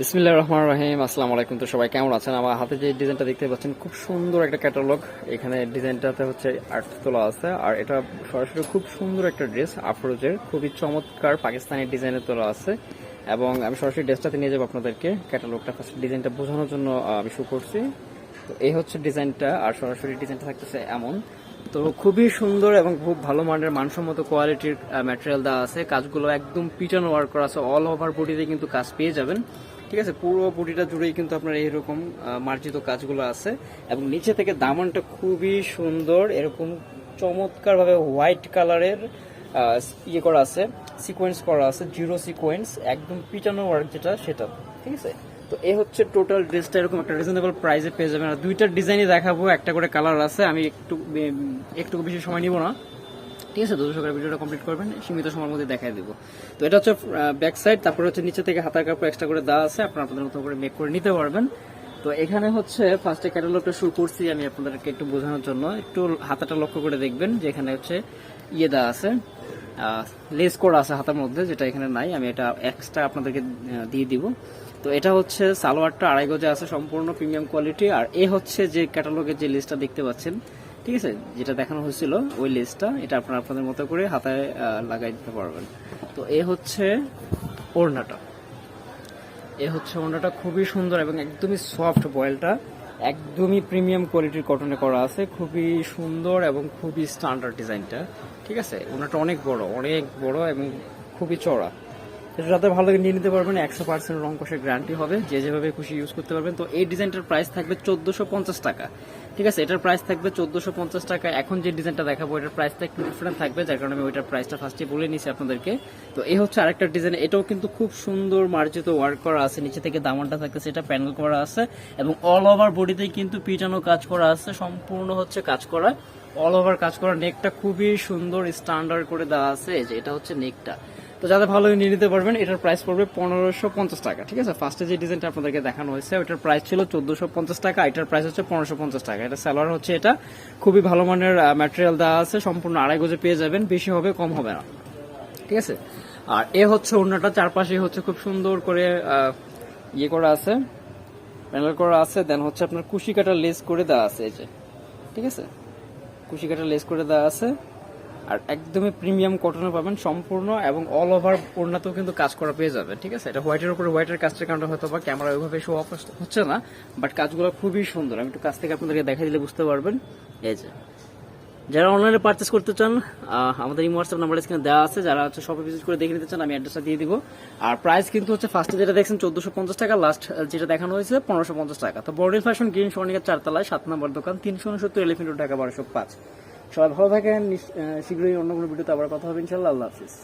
বিসমিল্লাহ রহমান রহিম, আসসালামু আলাইকুম। তো সবাই কেমন আছেন? আমার হাতে যে ডিজাইনটা দেখতে পাচ্ছেন, খুব সুন্দর একটা ক্যাটালগ এখানে ডিজাইনটাতে হচ্ছে আর্ট তোলা আছে, আর এটা সরাসরি খুব সুন্দর একটা ড্রেস, আফরোজের। খুবই চমৎকার পাকিস্তানি ডিজাইনের তোলা আছে। এবং আমি সরাসরি ড্রেসটাতে নিয়ে যাব আপনাদেরকে। ক্যাটালগটা ফার্স্ট ডিজাইনটা বোঝানোর জন্য আমি শুরু করছি। তো এই হচ্ছে ডিজাইনটা, আর সরাসরি ডিজাইনটা থাকতেছে এমন। তো খুবই সুন্দর এবং খুব ভালো মানের, মানসম্মত কোয়ালিটির ম্যাটেরিয়াল দেওয়া আছে। কাজগুলো একদম পিটানো ওয়ার্ক করা আছে। অল ওভার বডিতে কিন্তু কাজ পেয়ে যাবেন। ঠিক আছে, পুরো বডিটা জুড়েই কিন্তু আপনার এইরকম মার্জিত কাজগুলো আছে এবং নিচে থেকে দামানটা খুবই সুন্দর, এরকম চমৎকার ভাবে হোয়াইট কালারের ইয়ে করা আছে সিকোয়েন্স করা আছে জিরো সিকোয়েন্স একদম পিটানো ওয়ার্ক যেটা সেটা, ঠিক আছে? তো এই হচ্ছে টোটাল ড্রেসটা এরকম একটা রিজনেবল প্রাইসে পেয়ে যাবেন। আর দুইটা ডিজাইনই দেখাবো, একটা করে কালার আছে, আমি একটু একটু বেশি সময় নিব না। ঠিক আছে, দুশো দর্শকের ভিডিওটা কমপ্লিট করবেন, সীমিত সময়ের মধ্যে দেখাই দিব। তো এটা হচ্ছে ব্যাক সাইড তারপরে হচ্ছে নিচে থেকে হাতার কাপড় এক্সট্রা করে দেওয়া আছে, আপনারা আপনাদের মতো করে মেক করে নিতে পারবেন। তো এখানে হচ্ছে ফার্স্টে ক্যাটালগটা শুরু করছি আমি আপনাদেরকে একটু বোঝানোর জন্য। একটু হাতাটা লক্ষ্য করে দেখবেন যে এখানে হচ্ছে ইয়ে দেওয়া আছে লেস করা আছে হাতার মধ্যে, যেটা এখানে নাই, আমি এটা এক্সট্রা আপনাদেরকে দিয়ে দিব। তো এটা হচ্ছে সালোয়ারটা আড়াই গজে আছে, সম্পূর্ণ প্রিমিয়াম কোয়ালিটি আর এ হচ্ছে যে ক্যাটালগের যে লিস্টটা দেখতে পাচ্ছেন ঠিক আছে? যেটা দেখানো হয়েছিল, ওই লিস্টটা এটা আপনারা আপনাদের মতো করে হাতায় লাগাই দিতে পারবেন। তো এ হচ্ছে ওড়নাটা। এ হচ্ছে ওড়নাটা খুবই সুন্দর এবং একদমই সফট বয়েলটা। একদমই প্রিমিয়াম কোয়ালিটির কটনে করা আছে। খুবই সুন্দর এবং খুবই স্ট্যান্ডার্ড ডিজাইনটা ঠিক আছে? ওনাটা অনেক বড় অনেক বড় এবং খুবই চড়া এটা যাতে ভালো করে নিয়ে নিতে পারবেন, একশো পার্সেন্ট রং কষের গ্যারান্টি হবে, যে যেভাবে খুশি ইউজ করতে পারবেন। তো এই ডিজাইনটার প্রাইস থাকবে চোদ্দশো পঞ্চাশ টাকা। ঠিক আছে? এটার প্রাইস থাকবে চোদ্দশো পঞ্চাশ টাকা। এখন যে ডিজাইনটা দেখাবো, এটার প্রাইসটা একটু ডিফারেন্ট থাকবে, যার কারণে আমি ওইটার প্রাইসটা ফার্স্টে বলে নিয়েছি আপনাদেরকে। তো এই হচ্ছে আরেকটা ডিজাইন এটাও কিন্তু খুব সুন্দর মার্জিত ওয়ার্ক করা আছে। নিচে থেকে দামানটা থাকতেছে সেটা প্যানেল করা আছে এবং অল ওভার বডিতেই কিন্তু পিটানো কাজ করা আছে, সম্পূর্ণ হচ্ছে কাজ করা। অল ওভার কাজ করা। নেকটা খুবই সুন্দর স্ট্যান্ডার্ড করে দেওয়া আছে। যে এটা হচ্ছে নেকটা তো যাদের ভালো নিয়ে নিতে পারবেন, এটার প্রাইস পড়বে পনেরোশো পঞ্চাশ টাকা, ঠিক আছে? ফার্স্টে যে ডিজাইনটা আপনাদেরকে দেখানো হয়েছে ওটার প্রাইস ছিল চোদ্দশো পঞ্চাশ টাকা, এটার প্রাইস হচ্ছে পনেরোশো পঞ্চাশ টাকা। এটা সালোয়ার হচ্ছে এটা। খুবই ভালো মানের ম্যাটেরিয়াল দেওয়া আছে, সম্পূর্ণ আড়াই গজে পেয়ে যাবেন, বেশি হবে, কম হবে না। ঠিক আছে? আর এ হচ্ছে অন্যটা চারপাশে হচ্ছে খুব সুন্দর করে ইয়ে করা আছে প্যানেল করা আছে দেন হচ্ছে আপনার কুশি কাটা লেস করে দেওয়া আছে, এই যে। ঠিক আছে? কুশি কাটা লেস করে দেওয়া আছে। আর একদমই প্রিমিয়াম কটনে পাবেন, সম্পূর্ণ এবং অল ওভার ওড়নাতেও কিন্তু কাজ করা পেয়ে যাবে ঠিক আছে? এটা হোয়াইটের উপরে হোয়াইটের কাজটার কারণে হয়তো বা ক্যামেরা ওইভাবে শো অফ হচ্ছে না বাট কাজগুলো খুবই সুন্দর। আমি একটু কাছ থেকে আপনাদেরকে দেখা দিলে বুঝতে পারবেন। এই যে, যারা অনলাইনে পারচেস করতে চান আমাদের এই হোয়াটসঅ্যাপ নাম্বার স্ক্রিনে দেওয়া আছে। যারা হচ্ছে শপে ভিজিট করে দেখে নিতে চান, আমি অ্যাড্রেসটা দিয়ে দিব। আর প্রাইস কিন্তু হচ্ছে ফার্স্টে যেটা দেখছেন, চোদ্দশো পঞ্চাশ টাকা লাস্ট যেটা দেখানো হয়েছে, পনেরোশো পঞ্চাশ টাকা। তো বর্ডেল ফ্যাশন গ্রিন স্বর্ণিকার চারতলায়, সাত নম্বর দোকান, তিনশো উনসত্তর এলিফেন্ট ঢাকা, বারোশো পাঁচ। সবাই ভালো থাকেন শীঘ্রই অন্য কোনো ভিডিওতে আবার কথা হবে ইনশাল্লাহ আল্লাহ হাফিজ।